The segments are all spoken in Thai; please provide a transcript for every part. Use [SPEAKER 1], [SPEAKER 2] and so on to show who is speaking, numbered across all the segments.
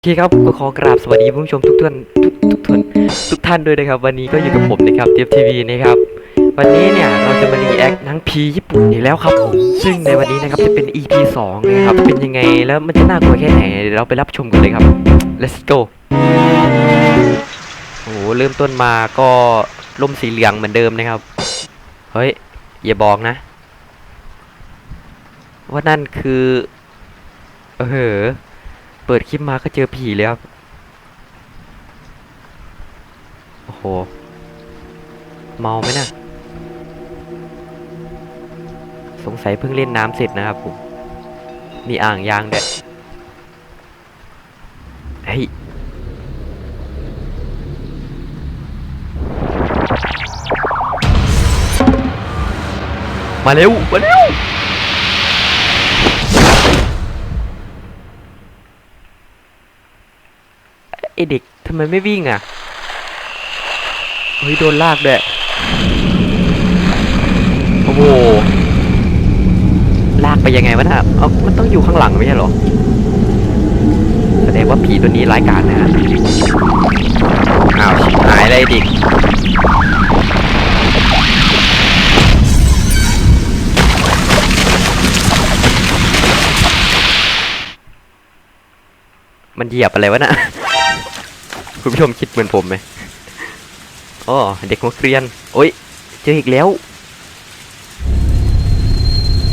[SPEAKER 1] โอเคครับก็ขอกราบสวัสดีผู้ชมทุกท่านทุกทุกท่านทุกท่านด้วยนะครับ วันนี้ก็อยู่กับผมนะครับเทียบทีวีนะครับ วันนี้เนี่ยเราจะมารีแอคหนังผีญี่ปุ่นอีกแล้วครับผมซึ่งในวันนี้นะครับจะเป็น EP 2นะครับเป็นยังไงแล้วมันจะน่ากลัวแค่ไหนเดี๋ยวเราไปรับชมกันเลยครับ let's go โอ้โหเริ่มต้นมาก็ร่มสีเหลืองเหมือนเดิมนะครับ เฮ้ย อย่าบอกนะ ว่านั่นคือเออ เปิดคลิปมาก็เจอผีเลยครับโอ้โห เมาไหมนะสงสัยเพิ่งเล่นน้ำเสร็จนะครับผม มีอ่างยางด้วยเฮ้ยมาเร็ว มาเร็ว ไอ เด็กทำไมไม่วิ่งอะ เฮ้ย โดนลากด้วย โอ้โห ลากไปยังไงวะน่ะเอามันต้องอยู่ข้างหลังไม่ใช่หรอ แสดงว่าผีตัวนี้ร้ายกาจนะฮะ อ้าวหายเลยเด็กมันเหยียบอะไรวะน่ะ คุณผู้ชมคิดเหมือนผมไหมอ๋อเด็กนักเรียน โอ้ย เจออีกแล้ว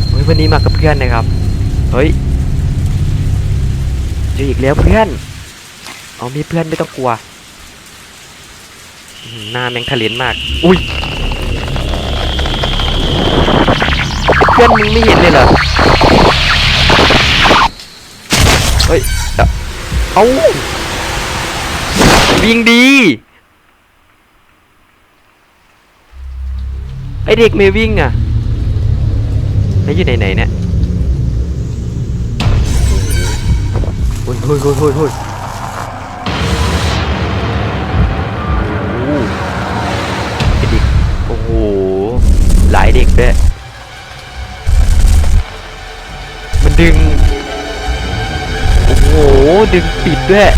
[SPEAKER 1] เฮ้ยวันนี้มากับเพื่อนนะครับ เฮ้ย เจออีกแล้วเพื่อน เอามีเพื่อนไม่ต้องกลัวอื้อหือหน้าแมงทะเลนมาก อุ้ย เพื่อนมึงไม่เห็นเลยเหรอ เฮ้ย เอา วิ่งดีไอเด็กไม่วิ่งอะแล้วอยู่ไหนไหนๆเนี่ยโอ้ยโอ้ยโอ้ยโอ้ยโอ้ยโอ้ไอเด็กโอ้โหหลายเด็กด้วยมันดึงโอ้โหดึงปิดด้วย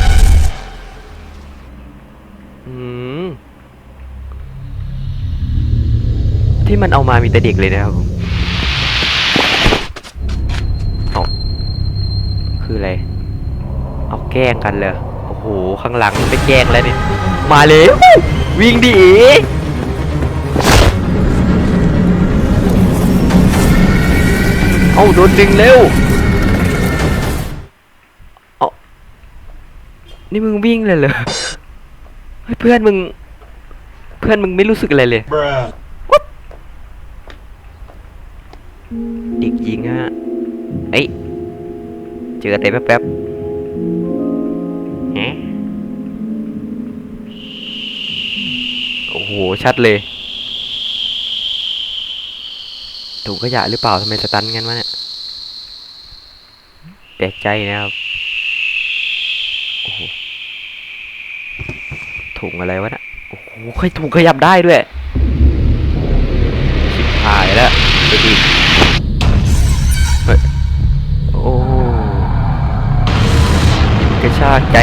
[SPEAKER 1] ที่มันเอามามีแต่เด็กเลยนะครับผมเอาคืออะไร เอาแกล้งกันเลยโอ้โห ข้างหลังไปแกล้งแล้วนี่ มาเลย วิ่งดิเอาโดนดึงเร็วเอานี่มึงวิ่งเลยเหรอเฮ้ยเพื่อนมึง เพื่อนมึงไม่รู้สึกอะไรเลย เด็กหญิงอะเอ้ยเจออะไรแป๊บๆแหมโอ้โห ชัดเลยถุงขยะหรือเปล่าทำไมสตันกันวะเนี่ยแปลกใจนะครับโอ้โหถุงอะไรวะเนะโอ้โหใครถุงขยับได้ด้วยชิบหายแล้วไปอีก ระชากใจ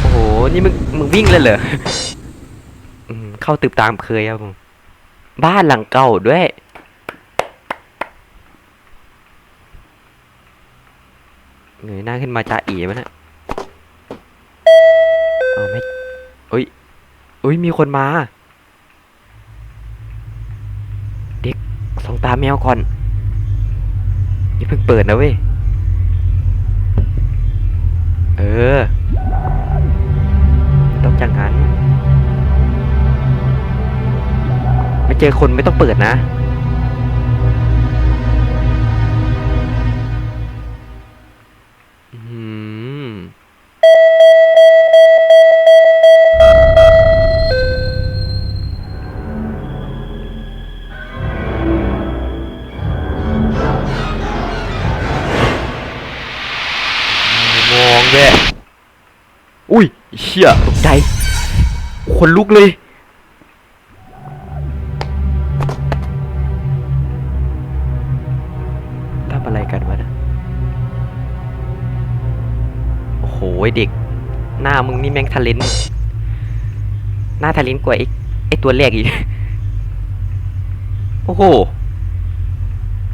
[SPEAKER 1] โอ้โห นี่มึง มึงวิ่งเลยเหรอเข้าตึบตามเคยครับผม บ้านหลังเก่าด้วย เงยหน้าขึ้นมาจ้าเอ๋มันอะเอาไม่เอ้ยเอ้ย มีคนมา เด็กส่องตาแมวก่อนอย่าเพิ่งเปิดนะเว้ย เออ ต้องจังงั้น ไม่เจอคนไม่ต้องเปิดนะ เชี่ยตกใจคนลุกเลย ทำอะไรกันวะนะโหเด็ก หน้ามึงนี่แม่งทะเลนหน้าทะเลนกว่าไอ้ไอ้ตัวแรกอีก โอ้โห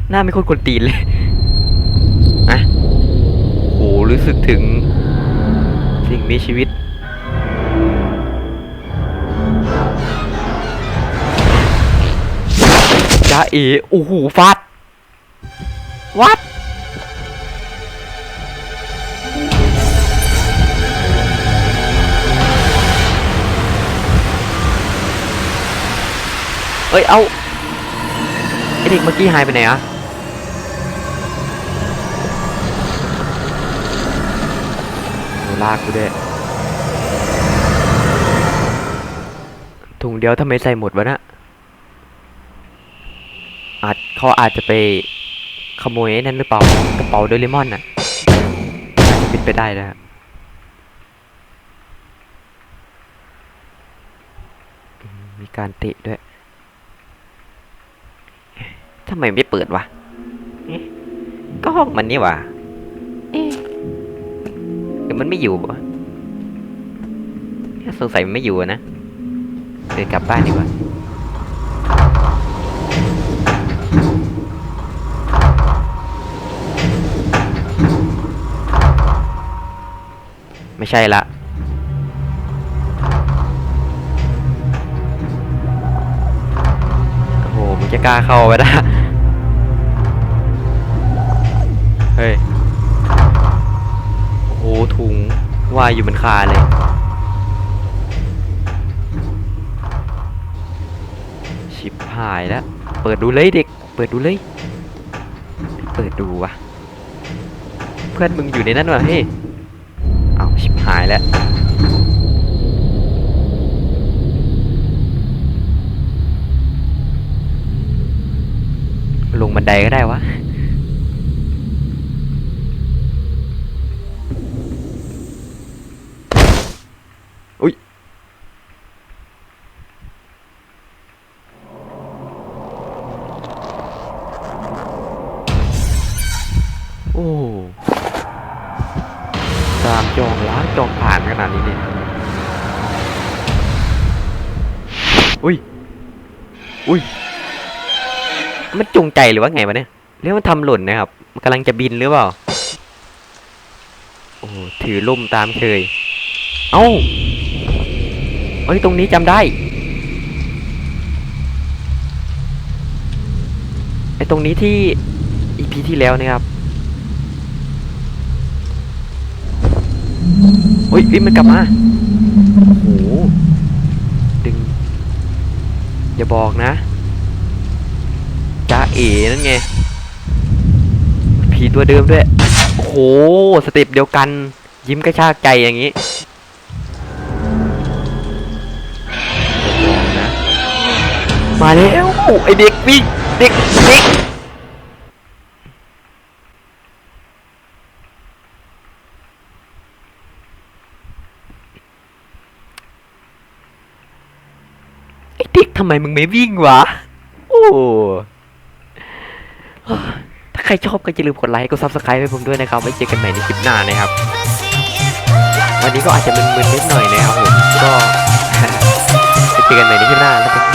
[SPEAKER 1] หน้าไม่คนกวนตีนเลยอะโห รู้สึกถึงสิ่งมีชีวิต จ้าเอโอ้โหฟัดวัดเอ้ย เอาไอเด็กเมื่อกี้หายไปไหนอะลากกูด้วยถุงเดียวทำไมใส่หมดวะนะ อาจเขาอาจจะไปขโมยไอ้นั่นหรือเปล่ากระเป๋าโดเรมอนน่ะอาจจะเป็นไปได้นะมมีการเตะด้วยทำไมไม่เปิดวะก็ห้องมันนี่วะเอ๊ะหรือมันไม่อยู่สงสัยมันไม่อยู่นะเดินกลับบ้านดีกว่า ไม่ใช่ละโอ้โหมึงจะกล้าเข้าไปได้เฮ้ย โอ้โหถุงว่ายอยู่บนคาเลยชิบหายแล้ว เปิดดูเลยเด็ก เปิดดูเลย เปิดดูวะ เพื่อนมึงอยู่ในนั้นวะเฮ้ย หายแล้วลงบันไดก็ได้วะ อุ้ย โอ้ จองล้างจองผ่านขนาดนี้เนี่ย อุ้ย อุ้ย มันจงใจหรือว่าไงวะเนี่ยหรือมันทำหล่นนะครับมันกำลังจะบินหรือเปล่า โอ้ถือล่มตามเคย เอ้า เอ้ย ตรงนี้จำได้ไอ้ตรงนี้ที่อีพีที่แล้วนะครับ เฮ้ยเฮ้ยมันกลับมาโอ้โหดึง อย่าบอกนะจ้าเอ๋นั่นไง ผีตัวเดิมด้วย โอ้โห สเต็ปเดียวกัน ยิ้มกระชากใจอย่างนี้มาแล้วไอเด็กวิ่งเด็กเด็กไอเด็ก ทำไมมึงไม่วิ่งวะ โอ้ถ้าใครชอบก็อย่าลืมกดไลค์กดซับสไครป์ให้ผมด้วยนะครับ ไว้เจอกันใหม่ในคลิปหน้านะครับ วันนี้ก็อาจจะมึนๆนิดหน่อยนะครับผม ก็ไปเจอกันใหม่ในคลิปหน้าแล้วกัน